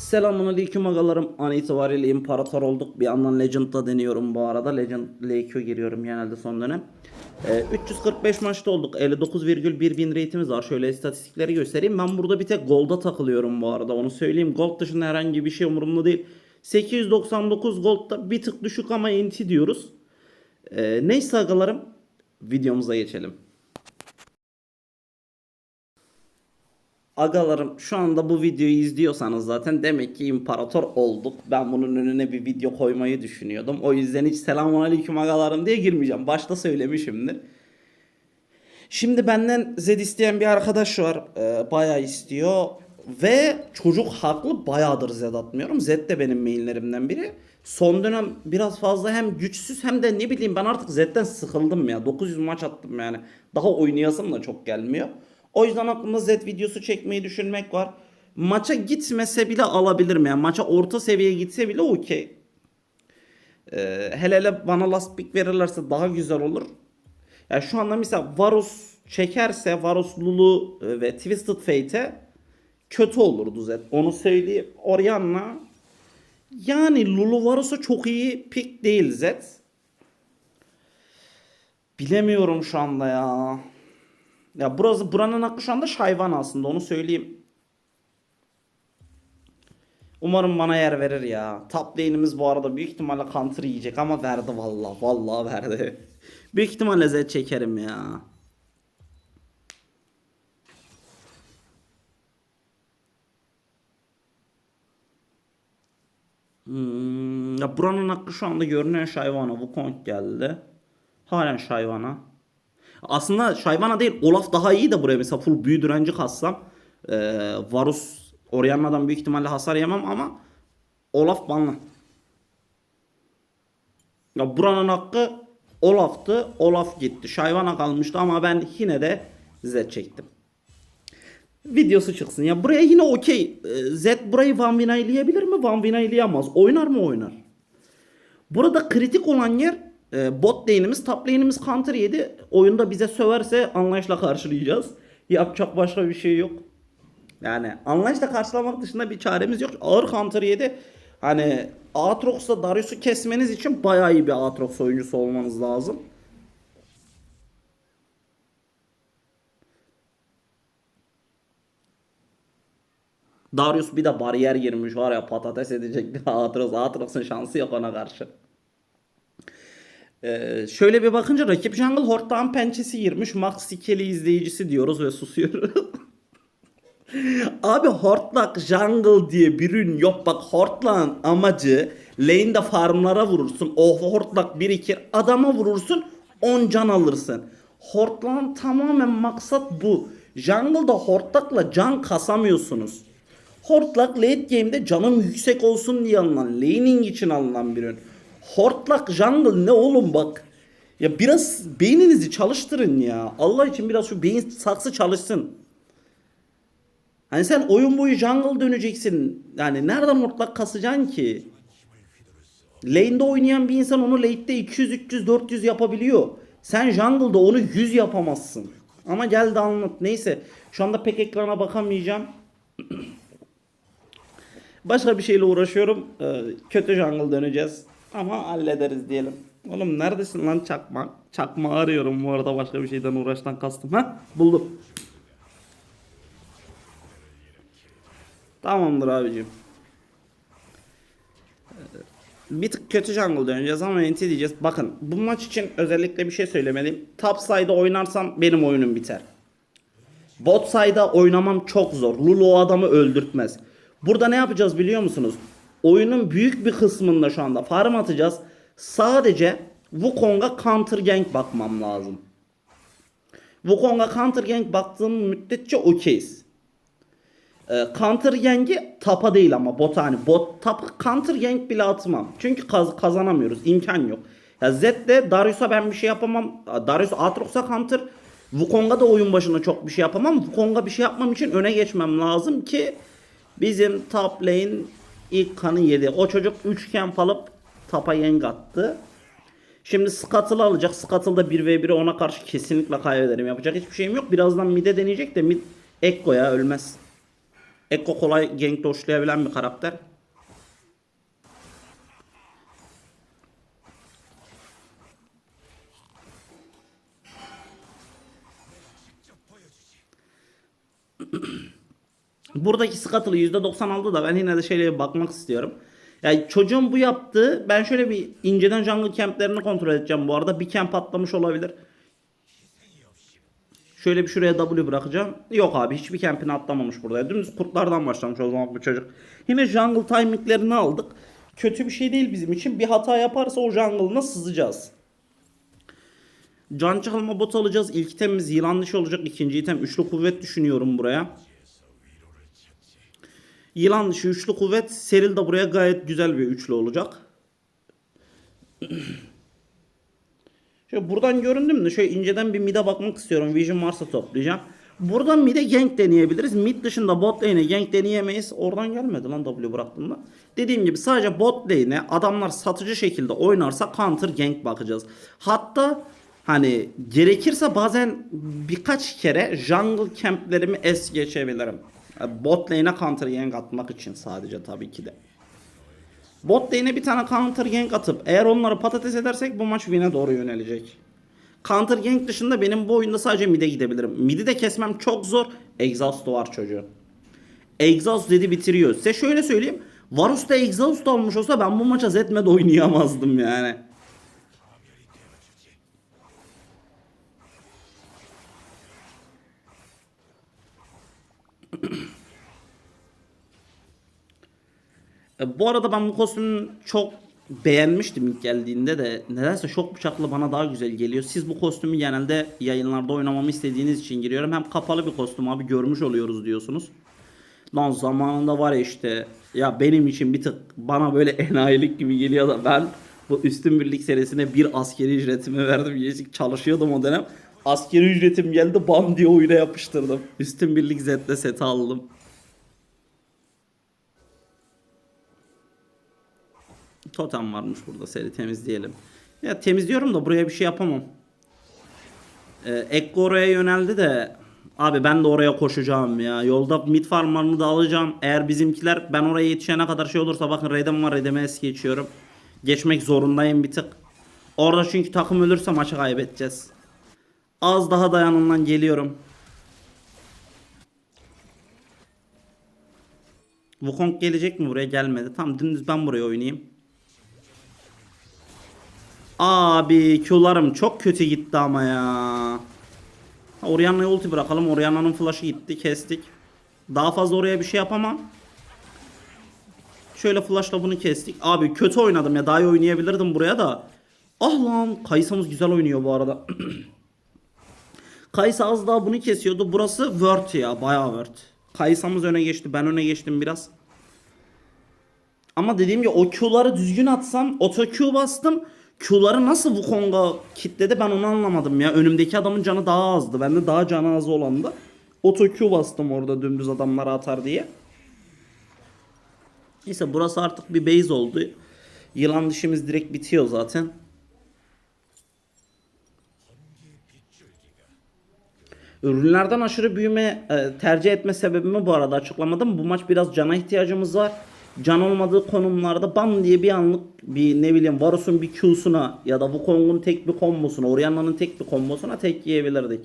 Selamun aleyküm agalarım. An itibariyle imparator olduk. Bir yandan Legend'da deniyorum bu arada. Legend LQ giriyorum genelde son dönem. Ee, 345 maçta olduk. 59,1 win rate'imiz var. Şöyle istatistikleri göstereyim. Ben burada bir tek Gold'a takılıyorum bu arada. Onu söyleyeyim. Gold dışında herhangi bir şey umurumda değil. 899 Gold'da bir tık düşük ama NT diyoruz. Ee, neyse agalarım. Videomuza geçelim. Agalarım şu anda bu videoyu izliyorsanız zaten demek ki imparator olduk. Ben bunun önüne bir video koymayı düşünüyordum. O yüzden hiç selamun aleyküm agalarım diye girmeyeceğim. Başta söylemişimdir. Şimdi benden Z isteyen bir arkadaş var. Ee, bayağı istiyor. Ve çocuk haklı bayağıdır Z atmıyorum. Z de benim maillerimden biri. Son dönem biraz fazla hem güçsüz hem de ne bileyim ben artık Z'den sıkıldım ya. 900 maç attım yani. Daha oynayasım da çok gelmiyor. O yüzden aklımda Z videosu çekmeyi düşünmek var. Maça gitmese bile alabilirim yani. Maça orta seviyeye gitse bile okey. Ee, hele hele bana last pick verirlerse daha güzel olur. Ya şu anda mesela Varus çekerse Varus Lulu e, ve Twisted Fate'e kötü olurdu Zed. Onu söyleyeyim. Orianna yani Lulu Varus'a çok iyi pick değil Zed. Bilemiyorum şu anda ya. Ya burası buranın hakkı şu anda Şayvan aslında onu söyleyeyim. Umarım bana yer verir ya. Top bu arada büyük ihtimalle counter yiyecek ama verdi vallahi. Vallahi verdi. büyük ihtimalle Z çekerim ya. Hmm, ya buranın hakkı şu anda görünen Şayvana. Wukong geldi. Halen Şayvana. Aslında Şayvana değil Olaf daha iyi de buraya mesela full büyü direnci kassam. Ee, Varus Orianna'dan büyük ihtimalle hasar yemem ama Olaf banlı. Ya buranın hakkı Olaf'tı. Olaf gitti. Şayvana kalmıştı ama ben yine de Z çektim. Videosu çıksın. Ya buraya yine okey. Ee, Z burayı Van Vinaylayabilir mi? Van Vinaylayamaz. Oynar mı? Oynar. Burada kritik olan yer e, bot lane'imiz, top lane'imiz counter yedi. Oyunda bize söverse anlayışla karşılayacağız. Yapacak başka bir şey yok. Yani anlayışla karşılamak dışında bir çaremiz yok. Ağır counter yedi. Hani Aatrox'la Darius'u kesmeniz için bayağı iyi bir Aatrox oyuncusu olmanız lazım. Darius bir de bariyer girmiş var ya patates edecek Aatrox. Aatrox'un şansı yok ona karşı. Ee, şöyle bir bakınca rakip jungle horttan pençesi girmiş. Max Sikeli izleyicisi diyoruz ve susuyoruz. Abi hortlak jungle diye bir ürün yok. Bak hortlağın amacı lane'de farmlara vurursun. O hortlak birikir. Adama vurursun 10 can alırsın. Hortlağın tamamen maksat bu. Jungle'da hortlakla can kasamıyorsunuz. Hortlak late game'de canım yüksek olsun diye alınan, laning için alınan bir ürün. Hortlak jungle ne oğlum bak. Ya biraz beyninizi çalıştırın ya. Allah için biraz şu beyin saksı çalışsın. Hani sen oyun boyu jungle döneceksin. Yani nereden hortlak kasacaksın ki? Lane'de oynayan bir insan onu late'de 200, 300, 400 yapabiliyor. Sen jungle'da onu 100 yapamazsın. Ama gel de anlat. Neyse. Şu anda pek ekrana bakamayacağım. Başka bir şeyle uğraşıyorum. Ee, kötü jungle döneceğiz. Ama hallederiz diyelim. Oğlum neredesin lan çakma? Çakma arıyorum bu arada başka bir şeyden uğraştan kastım. Ha buldum. Tamamdır abicim. Ee, Bir tık kötü jungle döneceğiz ama NT diyeceğiz. Bakın bu maç için özellikle bir şey söylemeliyim. Top side'da oynarsam benim oyunum biter. Bot side'da oynamam çok zor. Lulu o adamı öldürtmez. Burada ne yapacağız biliyor musunuz? Oyunun büyük bir kısmında şu anda farm atacağız. Sadece Wukong'a counter gank bakmam lazım. Wukong'a counter gank baktığım müddetçe okeyiz. Ee, counter gank'i tapa değil ama bot hani bot tap counter gank bile atmam. Çünkü kaz- kazanamıyoruz. imkan yok. Ya Zed'de Darius'a ben bir şey yapamam. Darius Aatrox'a counter. Wukong'a da oyun başında çok bir şey yapamam. Wukong'a bir şey yapmam için öne geçmem lazım ki bizim top lane ilk kanı yedi. O çocuk üçgen alıp tapa yenk attı. Şimdi Scuttle'ı alacak. Scuttle'da 1v1'i ona karşı kesinlikle kaybederim. Yapacak hiçbir şeyim yok. Birazdan mid'e deneyecek de mid Ekko ya ölmez. Ekko kolay gank doşlayabilen bir karakter. Buradaki %90 aldı da ben yine de şöyle bir bakmak istiyorum. Yani çocuğun bu yaptığı ben şöyle bir inceden jungle camplerini kontrol edeceğim bu arada. Bir camp atlamış olabilir. Şöyle bir şuraya W bırakacağım. Yok abi hiçbir campini atlamamış burada. Dümdüz kurtlardan başlamış o zaman bu çocuk. Yine jungle timinglerini aldık. Kötü bir şey değil bizim için. Bir hata yaparsa o jungle'ına sızacağız. Can çalma bot alacağız. İlk itemimiz yılan dışı olacak. İkinci item üçlü kuvvet düşünüyorum buraya. Yılan dışı üçlü kuvvet. Seril de buraya gayet güzel bir üçlü olacak. Şöyle buradan göründüm de şöyle inceden bir mid'e bakmak istiyorum. Vision varsa toplayacağım. Buradan mid'e gank deneyebiliriz. Mid dışında bot lane'e gank deneyemeyiz. Oradan gelmedi lan W bıraktığımda. Dediğim gibi sadece bot lane'e adamlar satıcı şekilde oynarsa counter gank bakacağız. Hatta hani gerekirse bazen birkaç kere jungle camplerimi es geçebilirim. Bot lane'e counter gank atmak için sadece tabii ki de. Bot lane'e bir tane counter gank atıp eğer onları patates edersek bu maç win'e doğru yönelecek. Counter gank dışında benim bu oyunda sadece mid'e gidebilirim. Mid'i de kesmem çok zor. Exhaust var çocuğu. Exhaust dedi bitiriyor. Size şöyle söyleyeyim. Varus'ta Exhaust almış olsa ben bu maça Zetmed oynayamazdım yani. E, Bu arada ben bu kostümü çok beğenmiştim ilk geldiğinde de nedense şok bıçaklı bana daha güzel geliyor. Siz bu kostümü genelde yayınlarda oynamamı istediğiniz için giriyorum. Hem kapalı bir kostüm abi görmüş oluyoruz diyorsunuz. Lan zamanında var ya işte ya benim için bir tık bana böyle enayilik gibi geliyor da ben bu üstün birlik serisine bir askeri ücretimi verdim. Yeşik çalışıyordum o dönem. Askeri ücretim geldi bam diye oyuna yapıştırdım. Üstün birlik Z'le seti aldım. Totem varmış burada seri temizleyelim. Ya temizliyorum da buraya bir şey yapamam. Ee, Ekko oraya yöneldi de abi ben de oraya koşacağım ya. Yolda mid farmlarını da alacağım. Eğer bizimkiler ben oraya yetişene kadar şey olursa bakın Redem var Redem'e es geçiyorum. Geçmek zorundayım bir tık. Orada çünkü takım ölürse maçı kaybedeceğiz. Az daha dayanımdan geliyorum. Wukong gelecek mi buraya gelmedi. Tamam dümdüz ben buraya oynayayım. Abi Q'larım çok kötü gitti ama ya. Orianna'ya ulti bırakalım. Orianna'nın flash'ı gitti. Kestik. Daha fazla oraya bir şey yapamam. Şöyle flash'la bunu kestik. Abi kötü oynadım ya. Daha iyi oynayabilirdim buraya da. Ah lan. Kaysamız güzel oynuyor bu arada. Kaysa az daha bunu kesiyordu. Burası Word ya. Bayağı Word. Kaysamız öne geçti. Ben öne geçtim biraz. Ama dediğim gibi o Q'ları düzgün atsam auto Q bastım. Q'ları nasıl Wukong'a kitledi ben onu anlamadım ya. Önümdeki adamın canı daha azdı. Bende daha canı az olandı. Auto Q bastım orada dümdüz adamlara atar diye. Neyse burası artık bir base oldu. Yılan dişimiz direkt bitiyor zaten. Ürünlerden aşırı büyüme e, tercih etme sebebimi bu arada açıklamadım. Bu maç biraz cana ihtiyacımız var. Can olmadığı konumlarda bam diye bir anlık bir ne bileyim Varus'un bir Q'suna ya da Wukong'un tek bir kombosuna, Orianna'nın tek bir kombosuna tek yiyebilirdik.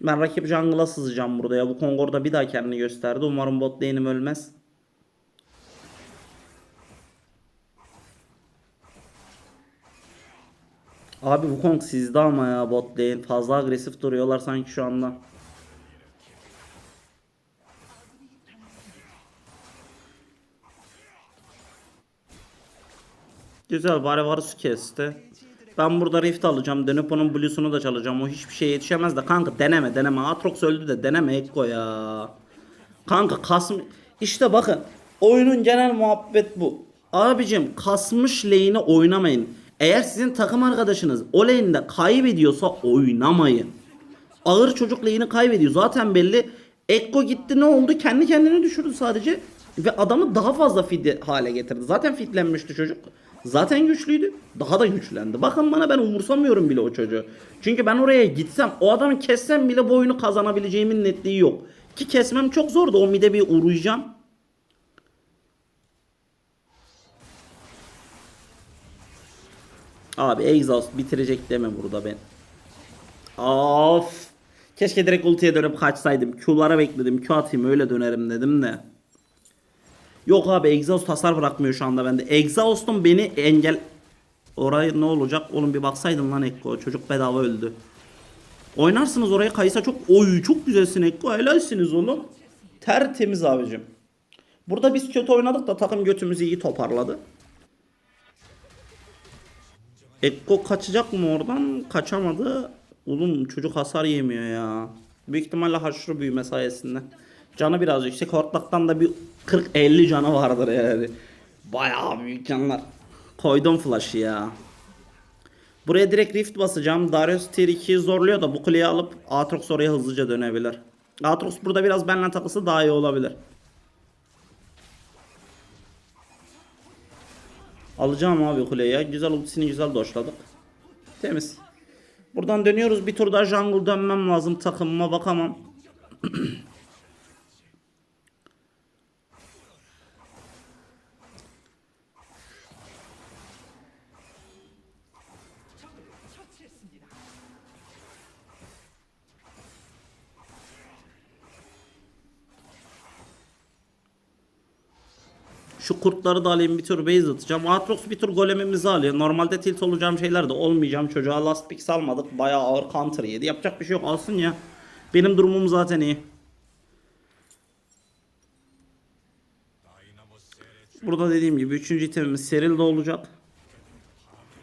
Ben rakip jungle'a sızacağım burada ya. Wukong orada bir daha kendini gösterdi. Umarım bot lane'im ölmez. Abi Wukong sizde ama ya bot lane. Fazla agresif duruyorlar sanki şu anda. Güzel bari Varus kesti. Ben burada Rift alacağım. Dönüp onun Blue'sunu da çalacağım. O hiçbir şeye yetişemez de kanka deneme deneme. Atrox öldü de deneme Ekko ya. Kanka kasm... İşte bakın. Oyunun genel muhabbet bu. Abicim kasmış lane'i oynamayın. Eğer sizin takım arkadaşınız o lane'de kaybediyorsa oynamayın. Ağır çocuk lane'i kaybediyor. Zaten belli. Ekko gitti ne oldu? Kendi kendini düşürdü sadece. Ve adamı daha fazla fit hale getirdi. Zaten fitlenmişti çocuk. Zaten güçlüydü. Daha da güçlendi. Bakın bana ben umursamıyorum bile o çocuğu. Çünkü ben oraya gitsem o adamı kessem bile bu oyunu kazanabileceğimin netliği yok. Ki kesmem çok zordu. O mide bir uğrayacağım. Abi Exhaust bitirecek deme burada ben. Of. Keşke direkt ultiye dönüp kaçsaydım. Q'lara bekledim. Q atayım öyle dönerim dedim de. Yok abi Exhaust hasar bırakmıyor şu anda bende. Exhaust'um beni engel... Oraya ne olacak? Oğlum bir baksaydın lan Ekko. Çocuk bedava öldü. Oynarsınız oraya Kaysa çok... Oy çok güzelsin Ekko. Helalsiniz oğlum. Tertemiz abicim. Burada biz kötü oynadık da takım götümüzü iyi toparladı. Ekko kaçacak mı oradan? Kaçamadı. Oğlum çocuk hasar yemiyor ya. Büyük ihtimalle haşru büyüme sayesinde. Canı biraz yüksek. Hortlaktan da bir 40-50 canı vardır yani. Bayağı büyük canlar. Koydum flash'ı ya. Buraya direkt rift basacağım. Darius tier 2'yi zorluyor da bu kuleyi alıp Aatrox oraya hızlıca dönebilir. Aatrox burada biraz benimle takısı daha iyi olabilir. Alacağım abi kuleyi ya. Güzel ultisini güzel doşladık. Temiz. Buradan dönüyoruz. Bir tur daha jungle dönmem lazım. Takımıma bakamam. Şu kurtları da alayım bir tur base atacağım. Aatrox bir tur golemimizi alıyor. Normalde tilt olacağım şeyler de olmayacağım. Çocuğa last pick salmadık. Bayağı ağır counter yedi. Yapacak bir şey yok alsın ya. Benim durumum zaten iyi. Burada dediğim gibi 3. itemimiz Seril de olacak.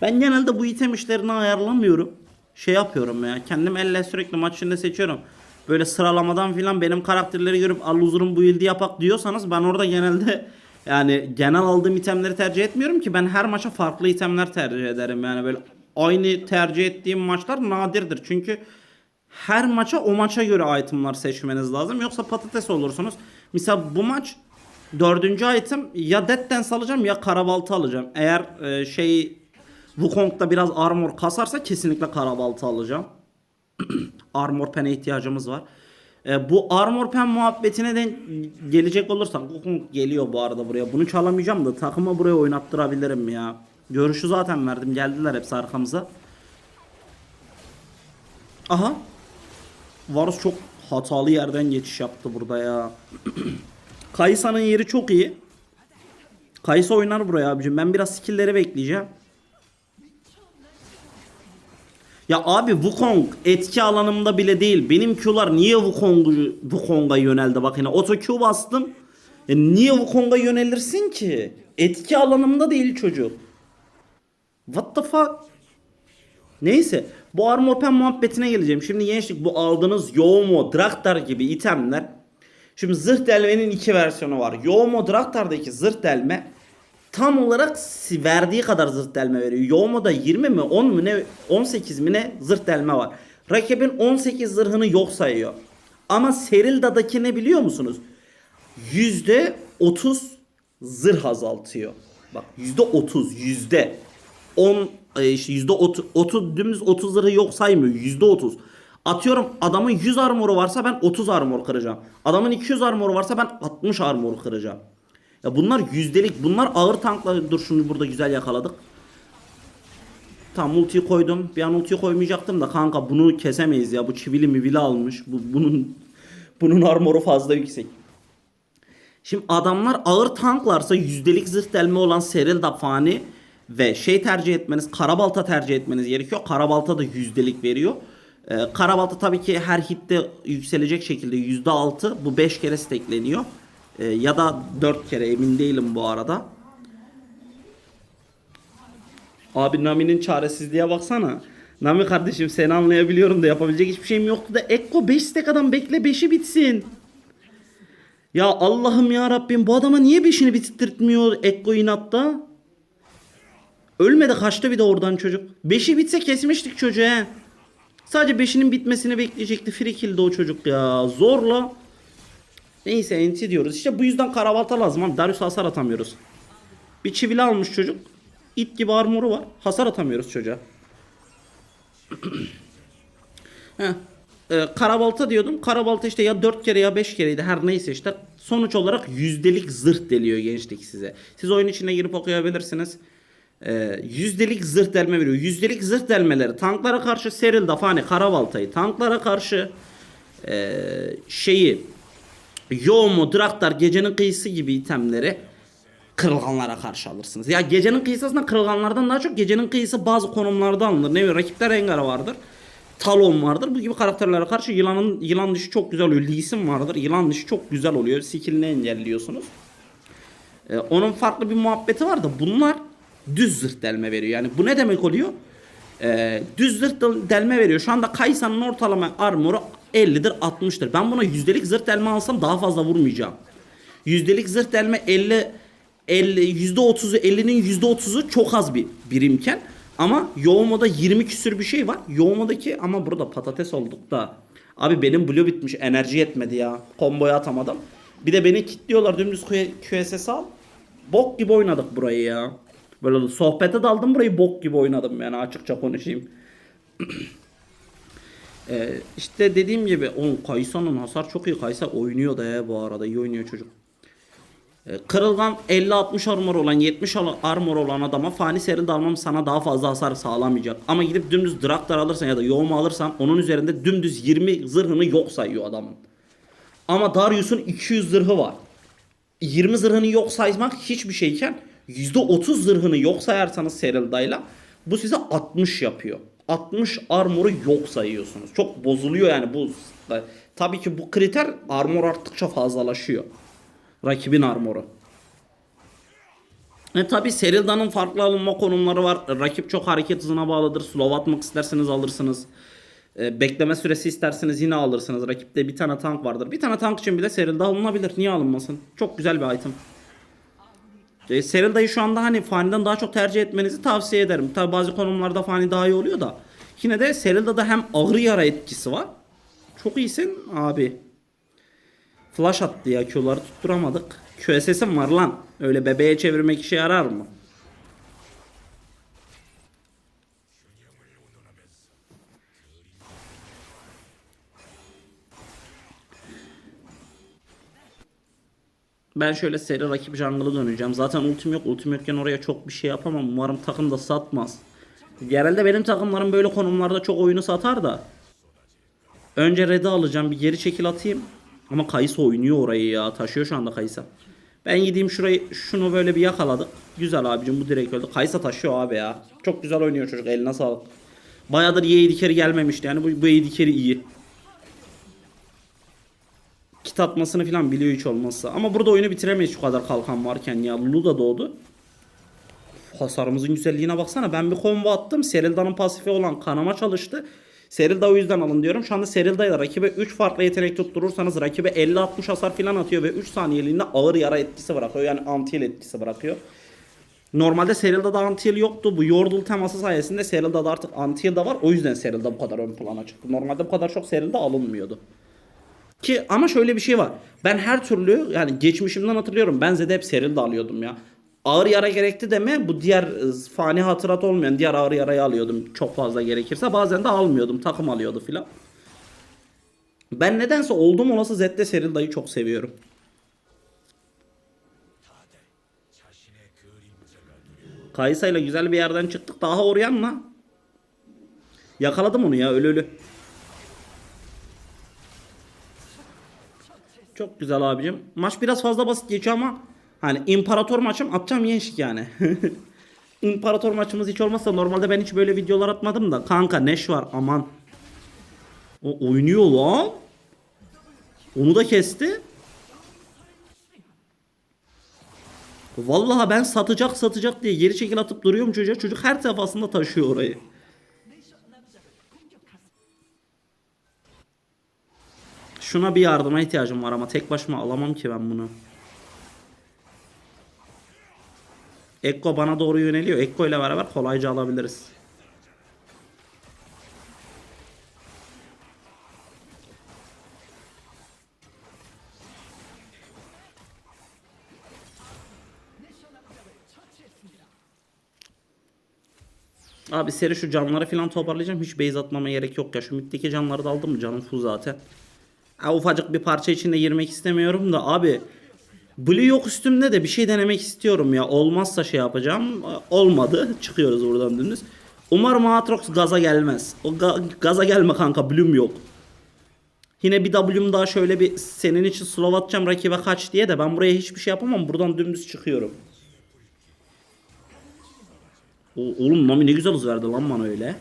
Ben genelde bu item işlerini ayarlamıyorum. Şey yapıyorum ya. Kendim elle sürekli maç içinde seçiyorum. Böyle sıralamadan filan benim karakterleri görüp Alluzur'un bu yıldı yapak diyorsanız ben orada genelde yani genel aldığım itemleri tercih etmiyorum ki ben her maça farklı itemler tercih ederim. Yani böyle aynı tercih ettiğim maçlar nadirdir. Çünkü her maça o maça göre itemlar seçmeniz lazım. Yoksa patates olursunuz. Mesela bu maç dördüncü item ya Death Dance alacağım ya Karabaltı alacağım. Eğer e, şey Wukong'da biraz armor kasarsa kesinlikle Karabaltı alacağım. armor pen'e ihtiyacımız var. E, bu armor pen muhabbetine de gelecek olursak geliyor bu arada buraya. Bunu çalamayacağım da takıma buraya oynattırabilirim ya. Görüşü zaten verdim. Geldiler hepsi arkamıza. Aha. Varus çok hatalı yerden geçiş yaptı burada ya. Kayısa'nın yeri çok iyi. Kayısa oynar buraya abicim. Ben biraz skill'leri bekleyeceğim. Ya abi Wukong etki alanımda bile değil. Benim Q'lar niye Wukong'u Wukong'a yöneldi bak yine auto Q bastım. Ya niye Wukong'a yönelirsin ki? Etki alanımda değil çocuk. What the fuck? Neyse bu armor pen muhabbetine geleceğim. Şimdi gençlik bu aldığınız Yomo, Draktar gibi itemler. Şimdi zırh delmenin iki versiyonu var. Yomo Draktar'daki zırh delme tam olarak verdiği kadar zırh delme veriyor. Yomo'da 20 mi 10 mu ne 18 mi ne zırh delme var. Rakibin 18 zırhını yok sayıyor. Ama Serilda'daki ne biliyor musunuz? %30 zırh azaltıyor. Bak %30 yüzde 10 e, işte yüzde 30, 30 dümdüz 30 zırhı yok saymıyor. Yüzde 30. Atıyorum adamın 100 armoru varsa ben 30 armor kıracağım. Adamın 200 armoru varsa ben 60 armor kıracağım. Ya bunlar yüzdelik. Bunlar ağır tankla. Dur şunu burada güzel yakaladık. Tam ultiyi koydum. Bir an ultiyi koymayacaktım da kanka bunu kesemeyiz ya. Bu çivili mivili almış. Bu, bunun bunun armoru fazla yüksek. Şimdi adamlar ağır tanklarsa yüzdelik zırh delme olan Seril Dafani ve şey tercih etmeniz, Karabalta tercih etmeniz gerekiyor. Karabalta da yüzdelik veriyor. Ee, Karabalta tabii ki her hitte yükselecek şekilde yüzde altı. Bu 5 kere stackleniyor. Ee, ya da 4 kere emin değilim bu arada. Abi Nami'nin çaresizliğe baksana. Nami kardeşim seni anlayabiliyorum da yapabilecek hiçbir şeyim yoktu da Ekko 5 stack adam bekle 5'i bitsin. Ya Allah'ım ya Rabbim bu adama niye 5'ini bitirtmiyor Ekko inatta? Ölmedi kaçtı bir de oradan çocuk. 5'i bitse kesmiştik çocuğu he. Sadece 5'inin bitmesini bekleyecekti. Free o çocuk ya. Zorla. Neyse enti diyoruz. İşte bu yüzden karabalta lazım abi. Darius hasar atamıyoruz. Bir çivili almış çocuk. it gibi armoru var. Hasar atamıyoruz çocuğa. Heh. Ee, karabalta diyordum. Karabalta işte ya 4 kere ya 5 kereydi her neyse işte. Sonuç olarak yüzdelik zırh deliyor gençlik size. Siz oyun içine girip okuyabilirsiniz. Ee, yüzdelik zırh delme veriyor. Yüzdelik zırh delmeleri tanklara karşı Seril Dafani Karabalta'yı tanklara karşı ee, şeyi Yoğumu, Draktar, Gecenin Kıyısı gibi itemleri kırılganlara karşı alırsınız. Ya gecenin kıyısı aslında kırılganlardan daha çok gecenin kıyısı bazı konumlarda alınır. Ne bileyim rakipler Rengar vardır. Talon vardır. Bu gibi karakterlere karşı yılanın yılan dışı çok güzel oluyor. Lee vardır. Yılan dışı çok güzel oluyor. Skill'ini engelliyorsunuz. Ee, onun farklı bir muhabbeti var da bunlar düz zırh delme veriyor. Yani bu ne demek oluyor? Ee, düz zırh del- delme veriyor. Şu anda Kaysa'nın ortalama armoru 50'dir 60'tır. Ben buna yüzdelik zırh delme alsam daha fazla vurmayacağım. Yüzdelik zırh delme 50 50 %30'u 50'nin %30'u çok az bir birimken ama Yoğuma'da 20 küsür bir şey var. Yoğuma'daki ama burada patates olduk da. Abi benim blue bitmiş. Enerji yetmedi ya. Komboya atamadım. Bir de beni kilitliyorlar dümdüz QSS al. Bok gibi oynadık burayı ya. Böyle sohbete daldım burayı bok gibi oynadım yani açıkça konuşayım. Ee, işte dediğim gibi on Kaysa'nın hasar çok iyi. Kaysa oynuyor da ya bu arada. iyi oynuyor çocuk. Ee, Kırılgan 50-60 armor olan 70 al- armor olan adama fani seri dalmam sana daha fazla hasar sağlamayacak. Ama gidip dümdüz Draktar alırsan ya da Yoğuma alırsan onun üzerinde dümdüz 20 zırhını yok sayıyor adamın. Ama Darius'un 200 zırhı var. 20 zırhını yok saymak hiçbir şeyken %30 zırhını yok sayarsanız Serilda'yla bu size 60 yapıyor. 60 armoru yok sayıyorsunuz. Çok bozuluyor yani bu. Tabii ki bu kriter armor arttıkça fazlalaşıyor. Rakibin armoru. E tabi Serilda'nın farklı alınma konumları var. Rakip çok hareket hızına bağlıdır. Slow atmak isterseniz alırsınız. E, bekleme süresi isterseniz yine alırsınız. Rakipte bir tane tank vardır. Bir tane tank için bile Serilda alınabilir. Niye alınmasın? Çok güzel bir item. E, Serilda'yı şu anda hani Fani'den daha çok tercih etmenizi tavsiye ederim. Tabi bazı konumlarda Fani daha iyi oluyor da. Yine de Serilda'da hem ağır yara etkisi var. Çok iyisin abi. Flash attı ya Q'ları tutturamadık. QSS'im var lan. Öyle bebeğe çevirmek işe yarar mı? Ben şöyle seri rakip jungle'ı döneceğim. Zaten ultim yok. Ultim yokken oraya çok bir şey yapamam. Umarım takım da satmaz. Genelde benim takımlarım böyle konumlarda çok oyunu satar da. Önce red'i alacağım. Bir geri çekil atayım. Ama Kayısa oynuyor orayı ya. Taşıyor şu anda Kayısa. Ben gideyim şurayı şunu böyle bir yakaladık. Güzel abicim bu direkt öldü. Kayısa taşıyor abi ya. Çok güzel oynuyor çocuk. Eline sağlık. Bayağıdır iyi dikeri gelmemişti. Yani bu, bu iyi dikeri iyi. Kit atmasını falan biliyor hiç olmazsa. Ama burada oyunu bitiremeyiz şu kadar kalkan varken ya. Lulu da doğdu. Hasarımızın güzelliğine baksana. Ben bir combo attım. Serilda'nın pasifi olan kanama çalıştı. Serilda o yüzden alın diyorum. Şu anda Serilda ile rakibe 3 farklı yetenek tutturursanız rakibe 50-60 hasar falan atıyor ve 3 saniyeliğinde ağır yara etkisi bırakıyor. Yani anti etkisi bırakıyor. Normalde Serilda'da anti yoktu. Bu Yordle teması sayesinde Serilda'da artık anti da var. O yüzden Serilda bu kadar ön plana çıktı. Normalde bu kadar çok Serilda alınmıyordu. Ki ama şöyle bir şey var. Ben her türlü yani geçmişimden hatırlıyorum. Ben Zed'e hep Serilda alıyordum ya. Ağır yara gerekti deme bu diğer e, fani hatırat olmayan diğer ağır yarayı alıyordum çok fazla gerekirse. Bazen de almıyordum. Takım alıyordu filan. Ben nedense oldum olası Zed'de Serilda'yı çok seviyorum. Kaysa ile güzel bir yerden çıktık. Daha oraya mı? Yakaladım onu ya ölü ölü. Çok güzel abicim. Maç biraz fazla basit geçiyor ama hani imparator maçım atacağım yenşik yani. imparator maçımız hiç olmazsa normalde ben hiç böyle videolar atmadım da kanka Neş var aman. O oynuyor lan. Onu da kesti. Vallahi ben satacak satacak diye geri çekil atıp duruyorum çocuğa. Çocuk her defasında taşıyor orayı. Şuna bir yardıma ihtiyacım var ama tek başıma alamam ki ben bunu. Ekko bana doğru yöneliyor. Ekko ile beraber kolayca alabiliriz. Abi seri şu canları falan toparlayacağım. Hiç base atmama gerek yok ya. Şu middeki canları da aldım canım full zaten. Ha, ufacık bir parça içinde girmek istemiyorum da abi. Blue yok üstümde de bir şey denemek istiyorum ya. Olmazsa şey yapacağım. Olmadı. Çıkıyoruz buradan dümdüz. Umarım Aatrox gaza gelmez. O ga- gaza gelme kanka. Bloom yok. Yine bir W'm daha şöyle bir senin için slow atacağım rakibe kaç diye de ben buraya hiçbir şey yapamam. Buradan dümdüz çıkıyorum. O, oğlum Nami ne güzel hız verdi lan bana öyle.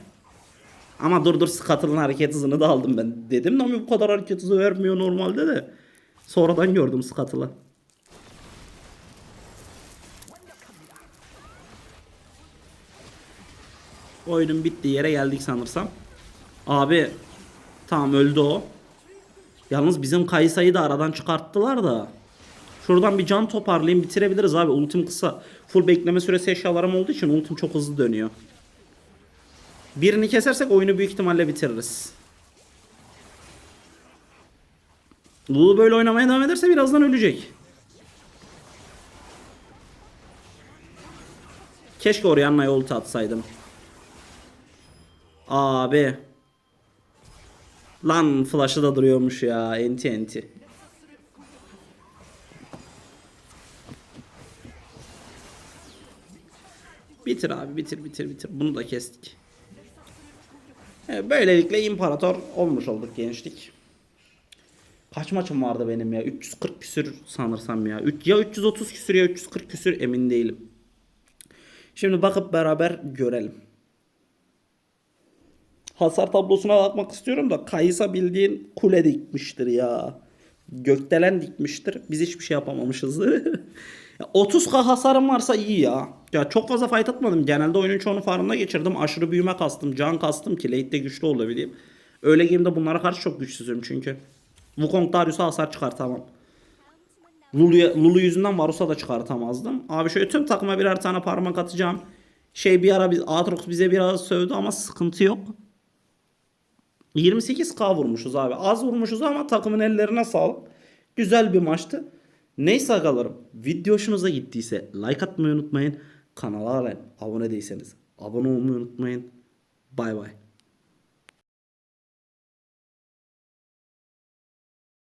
Ama dur dur Scuttle'ın hareket hızını da aldım ben. Dedim Nami bu kadar hareket hızı vermiyor normalde de. Sonradan gördüm Scuttle'ı. Oyunun bittiği yere geldik sanırsam. Abi tamam öldü o. Yalnız bizim Kayısa'yı da aradan çıkarttılar da. Şuradan bir can toparlayayım bitirebiliriz abi. Ultim kısa. Full bekleme süresi eşyalarım olduğu için ultim çok hızlı dönüyor. Birini kesersek oyunu büyük ihtimalle bitiririz. Lulu böyle oynamaya devam ederse birazdan ölecek. Keşke oraya Anna'ya ulti atsaydım. Abi. Lan flash'ı da duruyormuş ya. Enti enti. Bitir abi bitir bitir bitir. Bunu da kestik. Evet, böylelikle imparator olmuş olduk gençlik. Kaç maçım vardı benim ya? 340 küsür sanırsam ya. Ya 330 küsür ya 340 küsür emin değilim. Şimdi bakıp beraber görelim. Hasar tablosuna bakmak istiyorum da Kaysa bildiğin kule dikmiştir ya. Gökdelen dikmiştir. Biz hiçbir şey yapamamışız. Ya 30k hasarım varsa iyi ya. Ya çok fazla fight atmadım. Genelde oyunun çoğunu farmda geçirdim. Aşırı büyüme kastım. Can kastım ki late'de güçlü olabileyim. Öyle game'de bunlara karşı çok güçsüzüm çünkü. Wukong Darius'a hasar çıkartamam. Lulu, Lulu yüzünden Varus'a da çıkartamazdım. Abi şöyle tüm takıma birer tane parmak atacağım. Şey bir ara biz Aatrox bize biraz sövdü ama sıkıntı yok. 28k vurmuşuz abi. Az vurmuşuz ama takımın ellerine sağlık. Güzel bir maçtı. Neyse agalarım. Video hoşunuza gittiyse like atmayı unutmayın. Kanala abone değilseniz abone olmayı unutmayın. Bay bay.